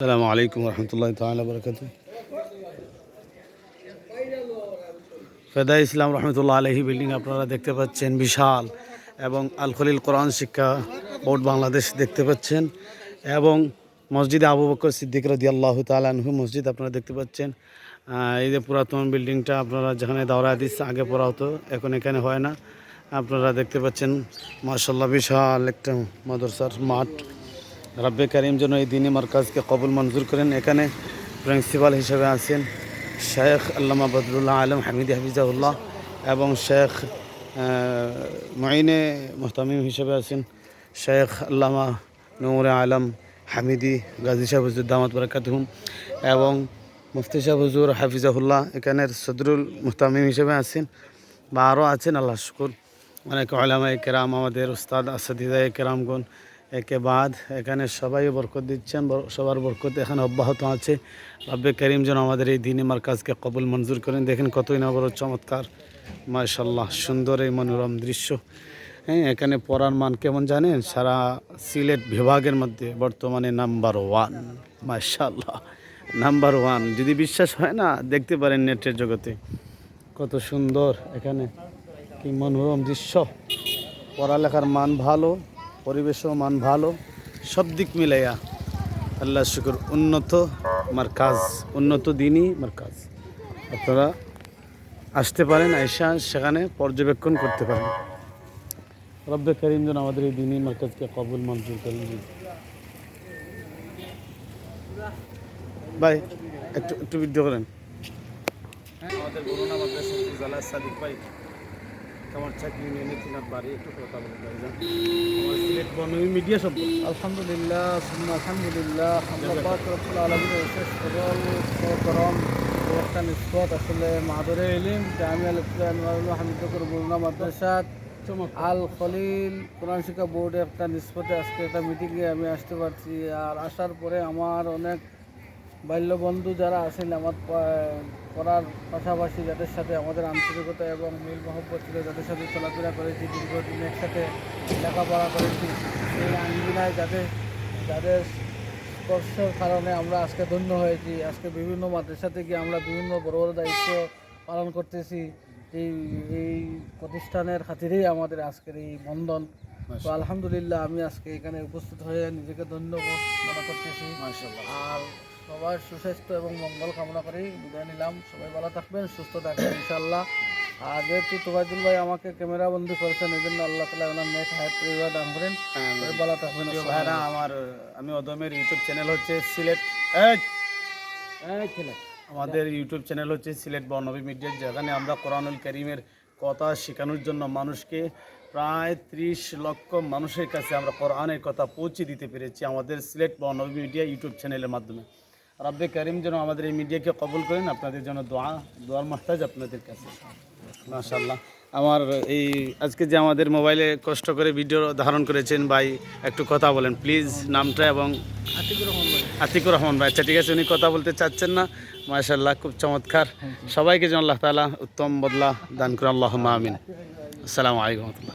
আসসালামু আলাইকুম রহমতুল্লাহ তালা বরকাত। ফেদা ইসলাম রহমতুল্লাহ আলহী বিল্ডিং আপনারা দেখতে পাচ্ছেন বিশাল এবং আল খলিল কোরআন শিক্ষা বোর্ড বাংলাদেশ দেখতে পাচ্ছেন এবং মসজিদে আবু বকর সিদ্দিক রদি আল্লাহ তালহু মসজিদ আপনারা দেখতে পাচ্ছেন। এই যে পুরাতন বিল্ডিংটা আপনারা যেখানে দাওরা হাদিস আগে পড়া হতো, এখন এখানে হয় না। আপনারা দেখতে পাচ্ছেন মার্শাল্লাহ বিশাল একটা মাদ্রাসার মাঠ। রাব্বে করিম যেন এই দিনী মার্কাজকে কবুল মঞ্জুর করেন। এখানে প্রিন্সিপাল হিসেবে আছেন শেখ আল্লামা বদরুল্লাহ আলম হামিদি হাফিজাউল্লাহ এবং শেখ মাইনে মোহতামিম হিসেবে আছেন শেখ আল্লামা নূর আলম হামিদি, গাজী সাহেব হুজুর দামাত বরকাতহুম এবং মুফতি সাহেব হুজুর হাফিজাহুল্লাহ এখানের সদরুল মুহতামিম হিসেবে আছেন বা আরও আছেন, আল্লাহ শুকুর। অনেক ওলামাই কেরাম, আমাদের উস্তাদ, আসাদিদায় কেরামগণ একে বাদ, এখানে সবাই বরকত দিচ্ছেন, বর- সবার বরকত এখানে অব্যাহত আছে। রব্বে করিম যেন আমাদের এই দিনী মার্কাজকে কবুল মঞ্জুর করেন। দেখেন কতই না বড় চমৎকার। মাশাল্লাহ সুন্দর এই মনোরম দৃশ্য। হ্যাঁ এখানে পড়ার মান কেমন জানেন? সারা সিলেট বিভাগের মধ্যে বর্তমানে নাম্বার ওয়ান। মাশাল্লাহ নাম্বার ওয়ান। যদি বিশ্বাস হয় না, দেখতে পারেন নেটের জগতে। কত সুন্দর এখানে। কি মনোরম দৃশ্য। পড়ালেখার মান ভালো। পরিবেশও মান ভালো, সব দিক মিলাইয়া আল্লাহ শুকুর। উন্নত মার্কাজ, উন্নত দিনই মার্কাজ। আপনারা আসতে পারেন আইসা সেখানে পর্যবেক্ষণ করতে পারেন। রব্বে করিম যেন আমাদের এই দিনই মার্কাজকে কবুল মঞ্জুর করেন। ভাই, একটু একটু ভিডিও করেন। আমাদের মাদ্রাসা জালা সাদিক ভাই। কেমন চাকরি নিয়ে বাড়ি একটু কথা আমার সিলেট বর্ণমী মিডিয়া আলহামদুলিল্লাহ সুম্মা আলহামদুলিল্লাহ। রব্বুল করম একটা নিষ্পত আসলে মাদরে ইলিম জামিয়া আল হামিদুর বরুণা মাদ্রাসাত আল খলিল কোরআন শিক্ষা বোর্ডের একটা নিষ্পত্তি। আজকে একটা মিটিংয়ে আমি আসতে পারছি। আর আসার পরে আমার অনেক বাল্য বন্ধু যারা আছেন আমার পড়ার পাশাপাশি যাদের সাথে আমাদের আন্তরিকতা এবং মিল মহব্বত ছিল যাদের সাথে চলাফেরা করেছি দীর্ঘদিন একসাথে লেখাপড়া করেছি সেই আঙ্গিনায় যাদের যাদের স্পর্শের কারণে আমরা আজকে ধন্য হয়েছি। আজকে বিভিন্ন মাদ্রাসা গিয়ে আমরা বিভিন্ন বড় বড় দায়িত্ব পালন করতেছি। এই এই প্রতিষ্ঠানের খাতিরেই আমাদের আজকের এই বন্ধন। তো আলহামদুলিল্লাহ আমি আজকে এখানে উপস্থিত হয়ে নিজেকে ধন্য মনে করতেছি। আর সবার সুস্বাস্থ্য এবং মঙ্গল কামনা করি। বিদায় নিলাম। সবাই ভালো থাকবেন সুস্থ থাকবেন ইনশাল্লাহ আর যেহেতু তোবাজুল ভাই আমাকে ক্যামেরা বন্দি করেছেন এই জন্য আল্লাহ তালা ওনার নেট হায়াত পরিবার দান করেন। ভালো থাকবেন ভাইরা আমার আমি অদমের ইউটিউব চ্যানেল হচ্ছে সিলেট আমাদের ইউটিউব চ্যানেল হচ্ছে সিলেট বর্ণবী মিডিয়া যেখানে আমরা কোরআনুল করিমের কথা শেখানোর জন্য মানুষকে প্রায় ত্রিশ লক্ষ মানুষের কাছে আমরা কোরআনের কথা পৌঁছে দিতে পেরেছি আমাদের সিলেট বর্ণবী মিডিয়া ইউটিউব চ্যানেলের মাধ্যমে। রাব্বে করিম যেন আমাদের এই মিডিয়াকে কবুল করেন আপনাদের জন্য দোয়া দোয়ার মাহতাজ আপনাদের কাছে। মাশাল্লাহ আমার এই আজকে যে আমাদের মোবাইলে কষ্ট করে ভিডিও ধারণ করেছেন ভাই একটু কথা বলেন প্লিজ নামটা এবং আতিকুর রহমান ভাই। আতিকুর রহমান ভাই। আচ্ছা ঠিক আছে উনি কথা বলতে চাচ্ছেন না। মাশাল্লাহ খুব চমৎকার। সবাইকে যেন আল্লাহ তালা উত্তম বদলা দান করে আল্লাহ আমিন। আসসালামু আলাইকুম।